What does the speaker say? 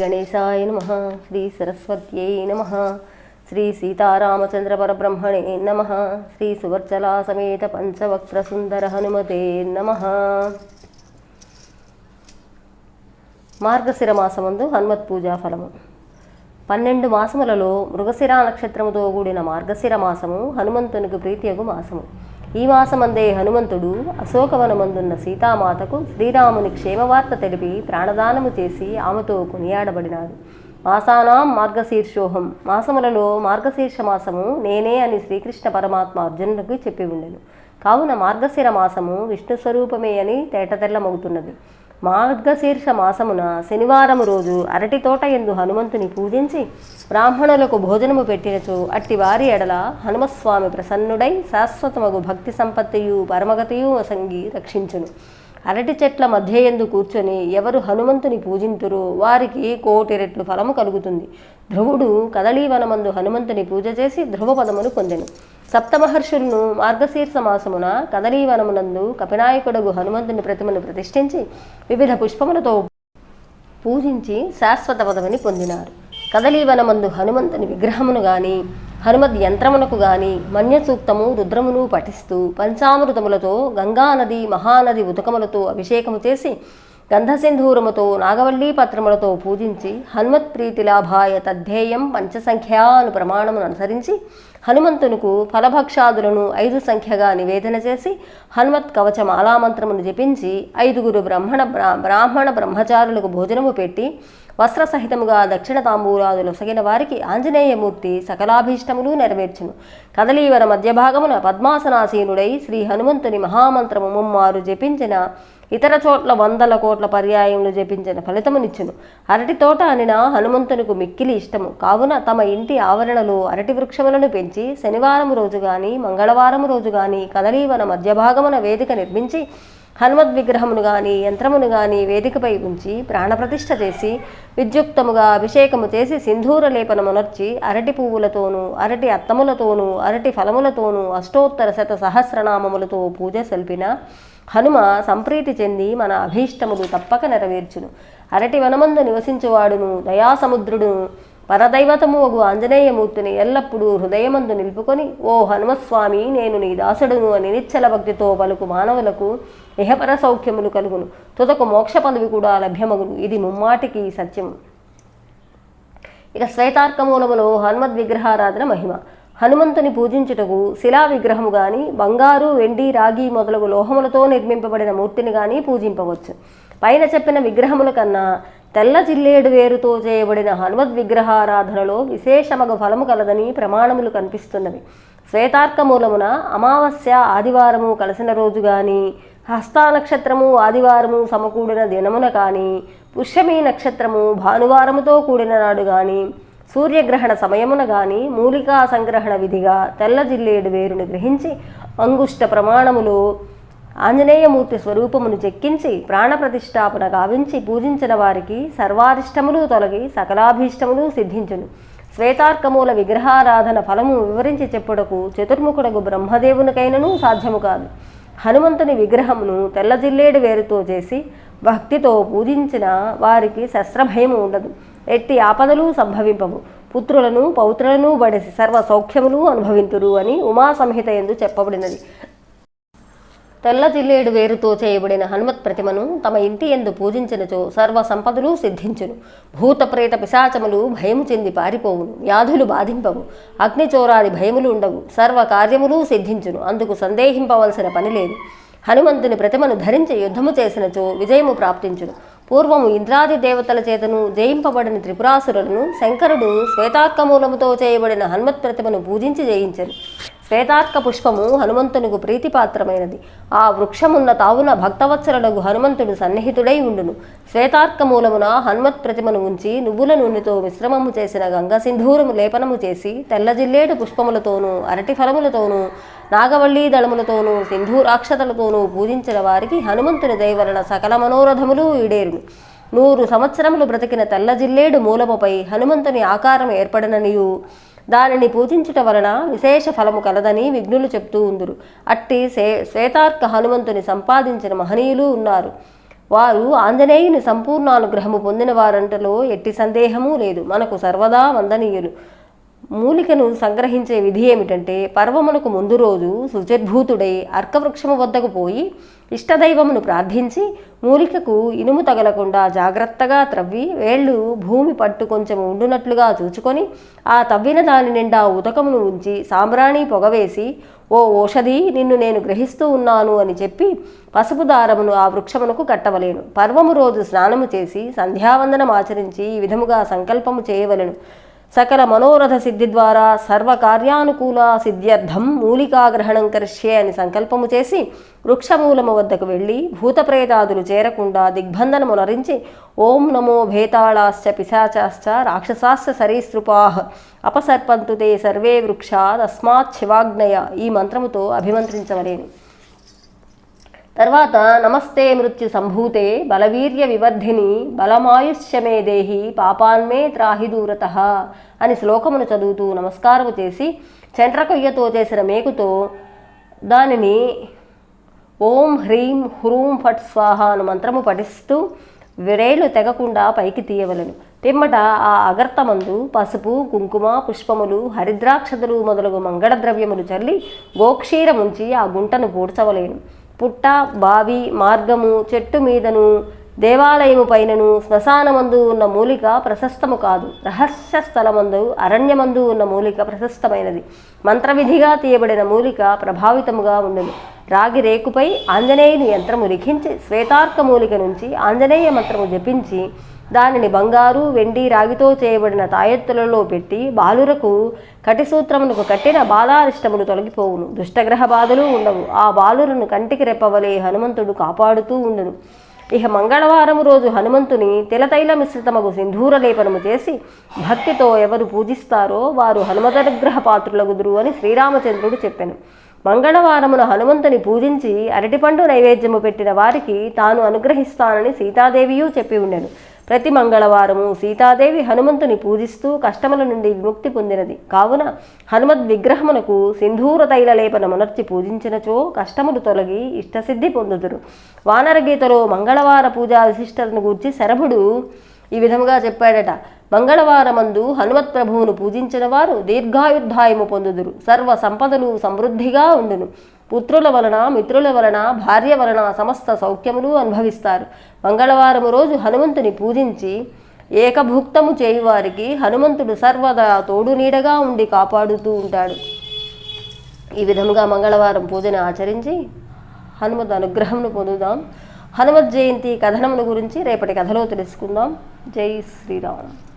గణేశాయ నమ శ్రీ సరస్వత్యై నమ శ్రీ సీతారామచంద్ర పరబ్రహ్మణే నమ శ్రీ సువర్చలా సమేత పంచవక్రసుందర హనుమతే నమ మార్గశిర మాసమందు హనుమత్ పూజా ఫలము. పన్నెండు మాసములలో మృగశిర నక్షత్రముతో కూడిన మార్గశిర మాసము హనుమంతునికి ప్రీతియగు మాసము. ఈ మాసమందే హనుమంతుడు అశోకవనమందున్న సీతామాతకు శ్రీరాముని క్షేమవార్త తెలిపి ప్రాణదానము చేసి ఆమెతో కొనియాడబడినాడు. మాసానాం మార్గశీర్షోహం. మాసములలో మార్గశీర్ష మాసము నేనే అని శ్రీకృష్ణ పరమాత్మ అర్జునుడికి చెప్పి ఉండెను. కావున మార్గశిర మాసము విష్ణు స్వరూపమే అని తేటతెల్లమవుతున్నది. మార్గశీర్ష మాసమున శనివారము రోజు అరటి తోట ఎందు హనుమంతుని పూజించి బ్రాహ్మణులకు భోజనము పెట్టినచో అట్టి వారి ఎడల హనుమస్వామి ప్రసన్నుడై శాశ్వతమగు భక్తి సంపత్తియు పరమగతియు వసంగి రక్షించును. అరటి చెట్ల మధ్య ఎందు కూర్చొని ఎవరు హనుమంతుని పూజింతురో వారికి కోటి రెట్లు ఫలము కలుగుతుంది. ధ్రువుడు కదలీవనమందు హనుమంతుని పూజ చేసి ధ్రువపదమును పొందెను. సప్తమహర్షులను మార్గశీర్ష మాసమున కదలీవనమునందు కపినాయకుడగు హనుమంతుని ప్రతిమను ప్రతిష్ఠించి వివిధ పుష్పములతో పూజించి శాశ్వత పదవిని పొందినారు. కదలీవనమందు హనుమంతుని విగ్రహమును గాని హనుమద్ యంత్రమునకు గాని మన్యసూక్తము రుద్రమును పఠిస్తూ పంచామృతములతో గంగానది మహానది ఉదకములతో అభిషేకము చేసి గంధసింధూరముతో నాగవల్లీ పత్రములతో పూజించి హనుమత్ ప్రీతి లాభాయ తద్ధేయం పంచసంఖ్యాను ప్రమాణమును అనుసరించి హనుమంతునకు ఫలభక్షాదులను ఐదు సంఖ్యగా నివేదన చేసి హనుమత్ కవచ మాలామంత్రమును జపించి ఐదుగురు బ్రహ్మణ బ్రా- బ్రాహ్మణ బ్రహ్మచారులకు భోజనము పెట్టి వస్త్రసహితముగా దక్షిణ తాంబూలాదులు సగిన వారికి ఆంజనేయమూర్తి సకలాభీష్టములు నెరవేర్చును. కదలీవర మధ్యభాగమున పద్మాసనాసీనుడై శ్రీ హనుమంతుని మహామంత్రము ముమ్మారు జపించిన ఇతర చోట్ల వందల కోట్ల పర్యాయములు జపించిన ఫలితమునిచ్చును. అరటి తోట అనిన హనుమంతునికి మిక్కిలి ఇష్టము. కావున తమ ఇంటి ఆవరణలో అరటి వృక్షములను పెంచి శనివారం రోజు గాని మంగళవారం రోజు గాని కదలీవన మధ్యభాగమున వేదిక నిర్మించి హనుమద్ విగ్రహమును గాని యంత్రమును గాని వేదికపై ఉంచి ప్రాణప్రతిష్ఠ చేసి విద్యుక్తముగా అభిషేకము చేసి సింధూర లేపనమునర్చి అరటి పువ్వులతోనూ అరటి అత్తములతోనూ అరటి ఫలములతోనూ అష్టోత్తర శత సహస్రనామములతో పూజ సల్పిన హనుమ సంప్రీతి చెంది మన అభీష్టములు తప్పక నెరవేర్చును. అరటి వనమందు నివసించువాడును దయాసముద్రుడును పరదైవతము ఒక ఆంజనేయమూర్తిని ఎల్లప్పుడూ హృదయమందు నిలుపుకొని ఓ హనుమస్వామి నేను నీ దాసుడును అని నిశ్చల భక్తితో పలుకు మానవులకు ఇహపర సౌఖ్యములు కలుగును. తుదకు మోక్ష పదవి కూడా లభ్యమగును. ఇది ముమ్మాటికి సత్యం ఇక శ్వేతార్కమూలములో హనుమద్ విగ్రహారాధన మహిమ. హనుమంతుని పూజించుటకు శిలా విగ్రహము గాని బంగారు వెండి రాగి మొదలగు లోహములతో నిర్మింపబడిన మూర్తిని గాని పూజింపవచ్చు. పైన చెప్పిన విగ్రహముల కన్నా తెల్ల జిల్లేడు వేరుతో చేయబడిన హనుమద్ విగ్రహారాధనలో విశేషమగ ఫలము కలదని ప్రమాణములు కనిపిస్తున్నవి. శ్వేతార్కమూలమున అమావాస్య ఆదివారము కలిసిన రోజు కానీ హస్తా నక్షత్రము ఆదివారము సమకూడిన దినమున కానీ పుష్యమీ నక్షత్రము భానువారముతో కూడిన నాడు కానీ సూర్యగ్రహణ సమయమున గాని మూలికా సంగ్రహణ విధిగా తెల్ల జిల్లేడు వేరును గ్రహించి అంగుష్ట ప్రమాణములు ఆంజనేయమూర్తి స్వరూపమును చెక్కించి ప్రాణప్రతిష్టాపన గావించి పూజించిన వారికి సర్వారిష్టములు తొలగి సకలాభీష్టములు సిద్ధించును. శ్వేతార్కమూల విగ్రహారాధన ఫలము వివరించి చెప్పుటకు చతుర్ముఖుడకు బ్రహ్మదేవునికైనను సాధ్యము కాదు. హనుమంతుని విగ్రహమును తెల్లజిల్లేడు వేరుతో చేసి భక్తితో పూజించిన వారికి శస్త్రభయము ఉండదు. ఎట్టి ఆపదలు సంభవింపవు. పుత్రులను పౌత్రులను బడసి సర్వ సౌఖ్యములు అనుభవింతురు అని ఉమా సంహిత ఎందు చెప్పబడినది. తెల్ల జిల్లేడు వేరుతో చేయబడిన హనుమత్ ప్రతిమను తమ ఇంటి ఎందు పూజించినచో సర్వ సంపదలు సిద్ధించును. భూత ప్రేత పిశాచములు భయము చెంది పారిపోవును. వ్యాధులు బాధింపవు. అగ్నిచోరాది భయములు ఉండవు. సర్వ కార్యములు సిద్ధించును. అందుకు సందేహింపవలసిన పని లేదు. హనుమంతుని ప్రతిమను ధరించి యుద్ధము చేసినచో విజయము ప్రాప్తించును. పూర్వము ఇంద్రాది దేవతల చేతను జయింపబడిన త్రిపురాసురులను శంకరుడు శ్వేతార్కమూలముతో చేయబడిన హనుమత్ ప్రతిమను పూజించి జయించను. శ్వేతార్క పుష్పము హనుమంతునికి ప్రీతిపాత్రమైనది. ఆ వృక్షమున్న తావున భక్తవత్సరుడగు హనుమంతుడు సన్నిహితుడై ఉండును. శ్వేతార్క మూలమున హనుమత్ ప్రతిమను ఉంచి నువ్వుల నూనెతో మిశ్రమము చేసిన గంగ సింధూరము లేపనము చేసి తెల్లజిల్లేడు పుష్పములతోనూ అరటి ఫలములతోనూ నాగవల్లీ దళములతోనూ సింధూరాక్షతలతోనూ పూజించిన వారికి హనుమంతుని దయవలన సకల మనోరథములు ఈడేరును. నూరు సంవత్సరములు బ్రతికిన తెల్లజిల్లేడు మూలముపై హనుమంతుని ఆకారం ఏర్పడననియు. దానిని పూజించుట వలన విశేష ఫలము కలదని విఘ్నులు చెప్తూ ఉందురు. అట్టి శే శ్వేతార్క హనుమంతుని సంపాదించిన మహనీయులు ఉన్నారు. వారు ఆంజనేయుని సంపూర్ణ అనుగ్రహము పొందిన వారంటలో ఎట్టి సందేహము లేదు. మనకు సర్వదా వందనీయులు. మూలికను సంగ్రహించే విధి ఏమిటంటే పర్వమునకు ముందు రోజు శుచిర్భూతుడై అర్కవృక్షము వద్దకు పోయి ఇష్టదైవమును ప్రార్థించి మూలికకు ఇనుము తగలకుండా జాగ్రత్తగా త్రవ్వి వేళ్ళు భూమి పట్టు కొంచెం ఉండునట్లుగా చూచుకొని ఆ తవ్విన దాని నిండా ఉదకమును ఉంచి సాంబ్రాణి పొగవేసి ఓ ఓషధి నిన్ను నేను గ్రహిస్తూ ఉన్నాను అని చెప్పి పసుపు దారమును ఆ వృక్షమునకు కట్టవలేను. పర్వము రోజు స్నానము చేసి సంధ్యావందనం ఆచరించి ఈ విధముగా సంకల్పము చేయవలెను. సకల మనోరథ సిద్ధి ద్వారా సర్వకార్యానుకూల సిద్ధ్యర్థం మూలికాగ్రహణం కరిష్యే అని సంకల్పము చేసి వృక్షమూలము వద్దకు వెళ్ళి భూతప్రేతాదులు చేరకుండా దిగ్బంధనము నరించి ఓం నమో భేతాళాశ్చ పిశాచాశ్చ రాక్షసాశ్చ సరీసృపాః అపసర్పంతుతే సర్వే వృక్షా తస్మాత్ శివాగ్నయ ఈ మంత్రముతో అభిమంత్రించవలేను. తర్వాత నమస్తే మృత్యు సంభూతే బలవీర్య వివర్ధిని బలమాయుష్యమే దేహి పాపాన్మే త్రాహి దూరత అని శ్లోకమును చదువుతూ నమస్కారము చేసి చండ్రకొయ్యతో చేసిన మేకుతో దానిని ఓం హ్రీం హ్రూం ఫట్ స్వాహ అను మంత్రము పఠిస్తూ విరేలు తెగకుండా పైకి తీయవలను. పిమ్మట ఆ అగర్తమందు పసుపు కుంకుమ పుష్పములు హరిద్రాక్షతలు మొదలగు మంగళ ద్రవ్యములు చల్లి గోక్షీరముంచి ఆ గుంటను పూడ్చవలేను. పుట్ట బావి మార్గము చెట్టు మీదను దేవాలయము పైనను శ్మశానమందు ఉన్న మూలిక ప్రశస్తము కాదు. రహస్య స్థలమందు అరణ్యమందు ఉన్న మూలిక ప్రశస్తమైనది. మంత్రవిధిగా తీయబడిన మూలిక ప్రభావితముగా ఉండదు రాగి రేకుపై ఆంజనేయుని యంత్రము లిఖించి శ్వేతార్క మూలిక నుంచి ఆంజనేయ మంత్రము జపించి దానిని బంగారు వెండి రాగితో చేయబడిన తాయెత్తులలో పెట్టి బాలురకు కటిసూత్రమునకు కట్టిన బాలారిష్టములు తొలగిపోవును. దుష్టగ్రహ బాధలు ఉండవు. ఆ బాలురును కంటికి రెప్పవలే హనుమంతుడు కాపాడుతూ ఉండును. ఇక మంగళవారం రోజు హనుమంతుని తిలతైల మిశ్రితమగు సింధూర లేపనము చేసి భక్తితో ఎవరు పూజిస్తారో వారు హనుమతనుగ్రహ పాత్రులగుదురు అని శ్రీరామచంద్రుడు చెప్పాను. మంగళవారమున హనుమంతుని పూజించి అరటిపండు నైవేద్యము పెట్టిన వారికి తాను అనుగ్రహిస్తానని సీతాదేవియూ చెప్పి ఉండెను. ప్రతి మంగళవారము సీతాదేవి హనుమంతుని పూజిస్తూ కష్టముల నుండి విముక్తి పొందినది. కావున హనుమద్ విగ్రహమునకు సింధూర తైల లేపనమునర్చి పూజించినచో కష్టములు తొలగి ఇష్టసిద్ధి పొందుదురు. వానరగీతలో మంగళవార పూజా విశిష్టతను గూర్చి శరభుడు ఈ విధముగా చెప్పాడట. మంగళవారమందు హనుమత్ ప్రభువును పూజించిన వారు దీర్ఘాయుద్ధాయము పొందుదురు. సర్వ సంపదలు సమృద్ధిగా ఉండును. పుత్రుల వలన మిత్రుల వలన భార్య వలన సమస్త సౌఖ్యములు అనుభవిస్తారు. మంగళవారం రోజు హనుమంతుని పూజించి ఏకభుక్తము చేయువారికి హనుమంతుడు సర్వదా తోడు నీడగా ఉండి కాపాడుతూ ఉంటాడు. ఈ విధముగా మంగళవారం పూజను ఆచరించి హనుమత్ అనుగ్రహమును పొందుదాం. హనుమత్ జయంతి కథనమును గురించి రేపటి కథలో తెలుసుకుందాం. జై శ్రీరామ్.